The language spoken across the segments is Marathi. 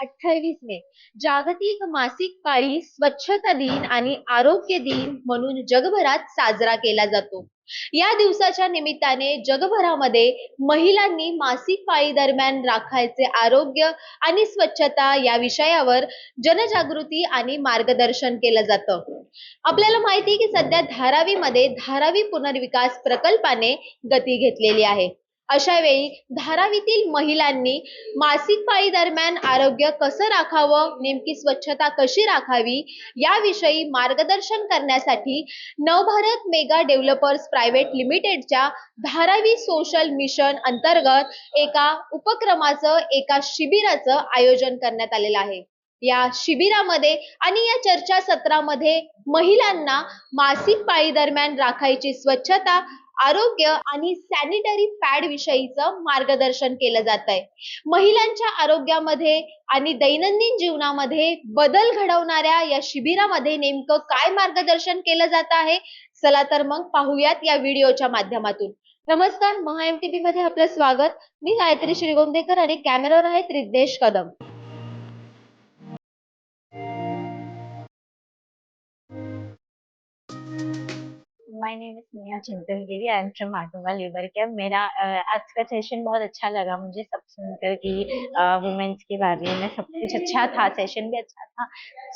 अठ्ठावीस मे. जागतिक मासिक पाळी स्वच्छता दिन आणि आरोग्य दिन म्हणून जगभरात साजरा केला जातो. या दिवसाच्या निमित्ताने जगभरामध्ये महिलांनी मासिक पाळी दरम्यान राखायचे आरोग्य आणि स्वच्छता या विषयावर जनजागृती आणि मार्गदर्शन केलं जातं. आपल्याला माहिती आहे की सध्या धारावीमध्ये धारावी पुनर्विकास प्रकल्पाने गती घेतलेली आहे. अशा वेळी धारावीतील महिलांनी मासिक पाळी दरम्यान आरोग्य कसं राखावं नेमकी स्वच्छता कशी राखावी याविषयी मार्गदर्शन करण्यासाठी नवभारत मेगा डेव्हलपर्स प्रायव्हेट लिमिटेडच्या धारावी सोशल मिशन अंतर्गत एका उपक्रमाचं एका शिबिराचं आयोजन करण्यात आलेलं आहे. या शिबिरामध्ये आणि या चर्चा सत्रामध्ये महिलांना मासिक पाळी दरम्यान राखायची स्वच्छता आरोग्य आणि सॅनिटरी पॅड विषयीचं मार्गदर्शन केलं जात आहे महिलांच्या आरोग्यामध्ये आणि दैनंदिन जीवनामध्ये बदल घडवणाऱ्या या शिबिरामध्ये नेमकं काय मार्गदर्शन केलं जात आहे? चला तर मग पाहूयात या व्हिडिओच्या माध्यमातून. नमस्कार महा एम टी मध्ये आपलं स्वागत. मी गायत्री श्रीगोंदेकर आणि कॅमेरावर आहेत Riddhesh Kadam. My name is Neha Chintangiri I am from आटोमा labour camp मेरा आज का सेशन बहुत अच्छा लगा मुझे सब सुनकर कि वुमेन्स के बारे में सब कुछ अच्छा था सेशन भी अच्छा था।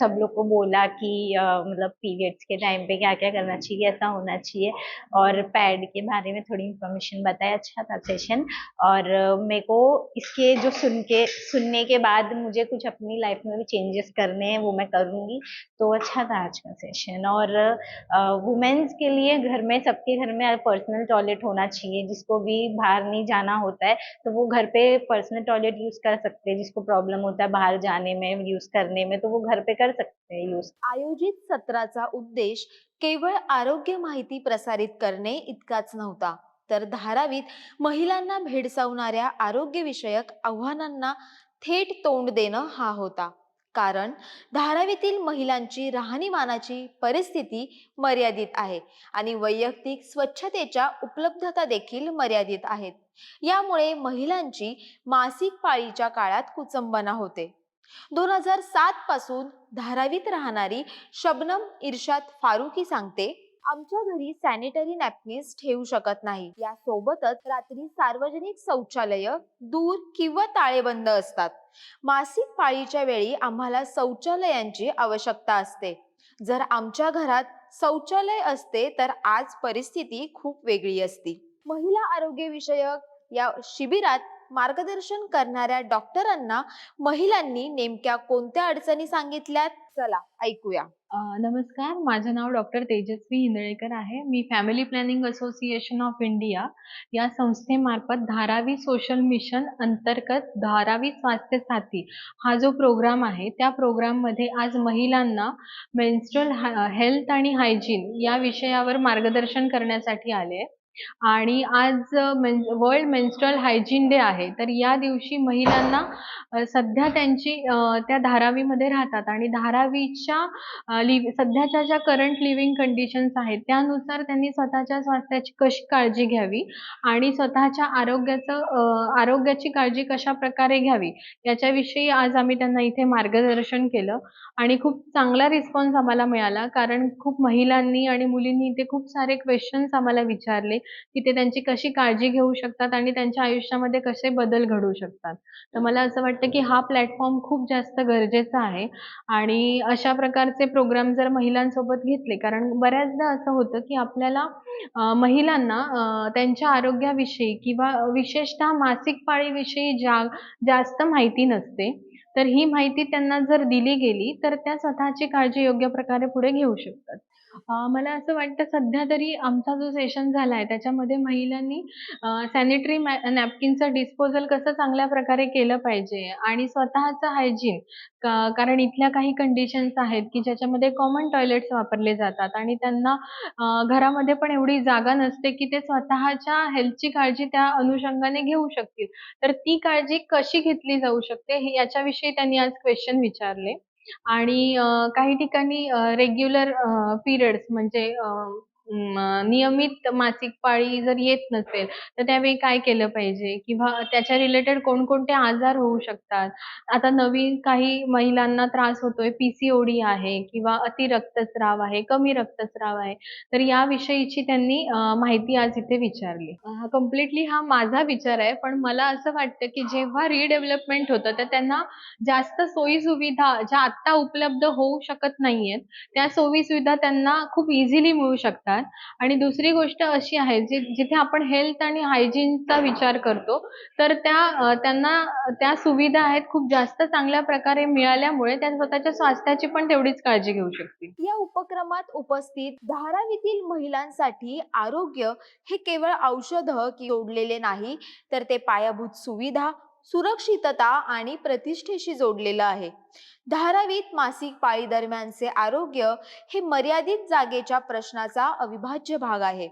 सब लोग को बोला कि मतलब पीरियड्स के टाइम पे क्या क्या करना चाहिए, ऐसा होना चाहिए। और पैड के बारे में थोड़ी इन्फॉर्मेशन बताया अच्छा था सेशन और मेरे को इसके जो सुन के, सुनने के बाद मुझे कुछ अपनी लाइफ में भी चेंजेस करने हैं, वो मैं करूँगी। तो अच्छा था आज का सेशन और वुमेन्स के लिए घर में सबके घर में पर्सनल टॉयलेट होना चाहिए। जिसको भी बाहर नहीं जाना होता है तो वो घर पे पर्सनल टॉयलेट यूज कर सकते हैं। जिसको प्रॉब्लम होता है बाहर जाने में यूज करने में तो वो घर पे कर सकते हैं यूज आयोजित सत्राचा उद्देश केवळ आरोग्य माहिती प्रसारित करणे इतकाच नव्हता. तर धारावीत महिलांना भेडसावणाऱ्या आरोग्यविषयक आव्हानांना थेट तोंड देणं हा होता. कारण धारावीतील महिलांची राहणीमानाची परिस्थिती मर्यादित आहे आणि वैयक्तिक स्वच्छतेच्या उपलब्धता देखील मर्यादित आहेत. यामुळे महिलांची मासिक पाळीच्या काळात कुचंबना होते. दोन हजार सात पासून धारावीत राहणारी शबनम इर्शाद फारुकी सांगते आमच्या घरी सॅनिटरी नॅपकिन्स ठेवू शकत नाही. या सोबतच रात्री सार्वजनिक शौचालय दूर किंवा ताळेबंद असतात. मासिक पाळीच्या वेळी आम्हाला शौचालयांची आवश्यकता असते. जर आमच्या घरात शौचालय असते तर आज परिस्थिती खूप वेगळी असती. महिला आरोग्य विषयक या शिबिरात मार्गदर्शन करणाऱ्या डॉक्टरांना महिलांनी नेमक्या कोणत्या अडचणी सांगितल्यात? चला ऐकूया. नमस्कार. माझं नाव डॉक्टर तेजस्वी हिंदळेकर आहे. मी family planning association of India या संस्थेमार्फत धारावी सोशल मिशन अंतर्गत धारावी स्वास्थ्य साथी हा जो प्रोग्राम आहे त्या प्रोग्राममध्ये आज महिलांना मेन्स्ट्रल हेल्थ आणि हायजीन या विषयावर मार्गदर्शन करण्यासाठी आले. आणि आज वर्ल्ड मेन्स्ट्रल हायजीन डे आहे. तर या दिवशी महिलांना सध्या त्यांची त्या धारावीमध्ये राहतात आणि धारावीच्या लिव सध्याच्या ज्या करंट लिव्हिंग कंडिशन्स आहेत त्यानुसार त्यांनी स्वतःच्या स्वास्थ्याची कशी काळजी घ्यावी आणि स्वतःच्या आरोग्याचं आरोग्याची काळजी कशा प्रकारे घ्यावी याच्याविषयी आज आम्ही त्यांना इथे मार्गदर्शन केलं आणि खूप चांगला रिस्पॉन्स आम्हाला मिळाला. कारण खूप महिलांनी आणि मुलींनी इथे खूप सारे क्वेश्चन्स आम्हाला विचारले. की ते त्यांची कशी काळजी घेऊ शकतात आणि त्यांच्या आयुष्यामध्ये कसे बदल घडवू शकतात. तर मला असं वाटतं की हा प्लॅटफॉर्म खूप जास्त गरजेचा आहे. आणि अशा प्रकारचे प्रोग्राम जर महिलांसोबत घेतले कारण बऱ्याचदा असं होतं की आपल्याला महिलांना त्यांच्या आरोग्याविषयी किंवा विशेषतः मासिक पाळीविषयी जा जास्त माहिती नसते. तर ही माहिती त्यांना जर दिली गेली तर त्या स्वतःची काळजी योग्य प्रकारे पुढे घेऊ शकतात. मला असं वाटतं सध्या तरी आमचा जो सेशन झाला आहे त्याच्यामध्ये महिलांनी सॅनिटरी नॅपकिनचं डिस्पोजल कसं चांगल्या प्रकारे केलं पाहिजे आणि स्वतःचं हायजीन कारण इथल्या काही कंडिशन्स आहेत की ज्याच्यामध्ये कॉमन टॉयलेट्स वापरले जातात आणि त्यांना घरामध्ये पण एवढी जागा नसते की ते स्वतःच्या हेल्थची काळजी त्या अनुषंगाने घेऊ शकतील. तर ती काळजी कशी घेतली जाऊ शकते याच्याविषयी त्यांनी आज क्वेश्चन विचारले. आणि काही ठिकाणी रेग्युलर पिरियड्स म्हणजे अ, नियमित मासिक पाळी जर येत नसेल तर त्यावेळी काय केलं पाहिजे? किंवा त्याच्या रिलेटेड कोणकोणते आजार होऊ शकतात? आता नवीन काही महिलांना त्रास होतोय पीसीओडी आहे किंवा अति रक्तस्राव आहे कमी रक्तस्राव आहे तर याविषयीची त्यांनी माहिती आज इथे विचारली. कम्प्लिटली हा माझा विचार आहे पण मला असं वाटतं की जेव्हा रिडेव्हलपमेंट होतं तर त्यांना जास्त सोयी सुविधा ज्या आत्ता उपलब्ध होऊ शकत नाहीयेत त्या सोयी सुविधा त्यांना खूप इझिली मिळू शकतात. आणि दुसरी गोष्ट अशी आहे जी जिथे आपण हेल्थ आणि हायजीनचा विचार करतो तर त्या त्यांना त्या सुविधा आहेत खूप जास्त चांगल्या प्रकारे मिळाल्यामुळे त्या स्वतःच्या स्वास्थ्याची पण तेवढीच काळजी घेऊ शकतील. या उपक्रमात उपस्थित धारावीतील महिलांसाठी आरोग्य हे केवळ औषध की जोडलेले नाही तर ते पायाभूत सुविधा सुरक्षितता आणि प्रतिष्ठेशी जोडलेलं आहे. धारावीत मासिक पाळी दरम्यानचे आरोग्य हे मर्यादित जागेच्या प्रश्नाचा अविभाज्य भाग आहे.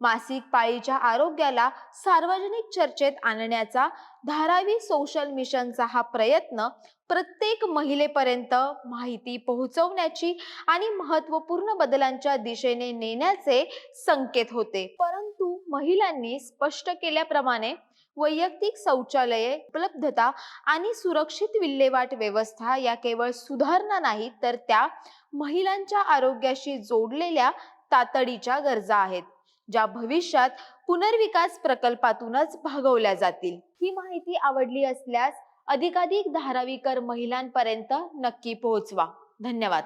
मासिक पाळीच्या आरोग्याला सार्वजनिक चर्चेत आणण्याचा धारावी सोशल मिशनचा हा प्रयत्न प्रत्येक महिलेपर्यंत माहिती पोहोचवण्याची आणि महत्त्वपूर्ण बदलांच्या दिशेने नेण्याचे संकेत होते. परंतु महिलांनी स्पष्ट केल्याप्रमाणे वैयक्तिक शौचालये उपलब्धता आणि सुरक्षित विल्हेवाट व्यवस्था या केवळ सुधारणा नाहीत तर त्या महिलांच्या आरोग्याशी जोडलेल्या तातडीच्या गरजा आहेत ज्या भविष्यात पुनर्विकास प्रकल्पातूनच भागवल्या जातील. ही माहिती आवडली असल्यास अधिकाधिक धारावीकर महिलांपर्यंत नक्की पोहोचवा. धन्यवाद.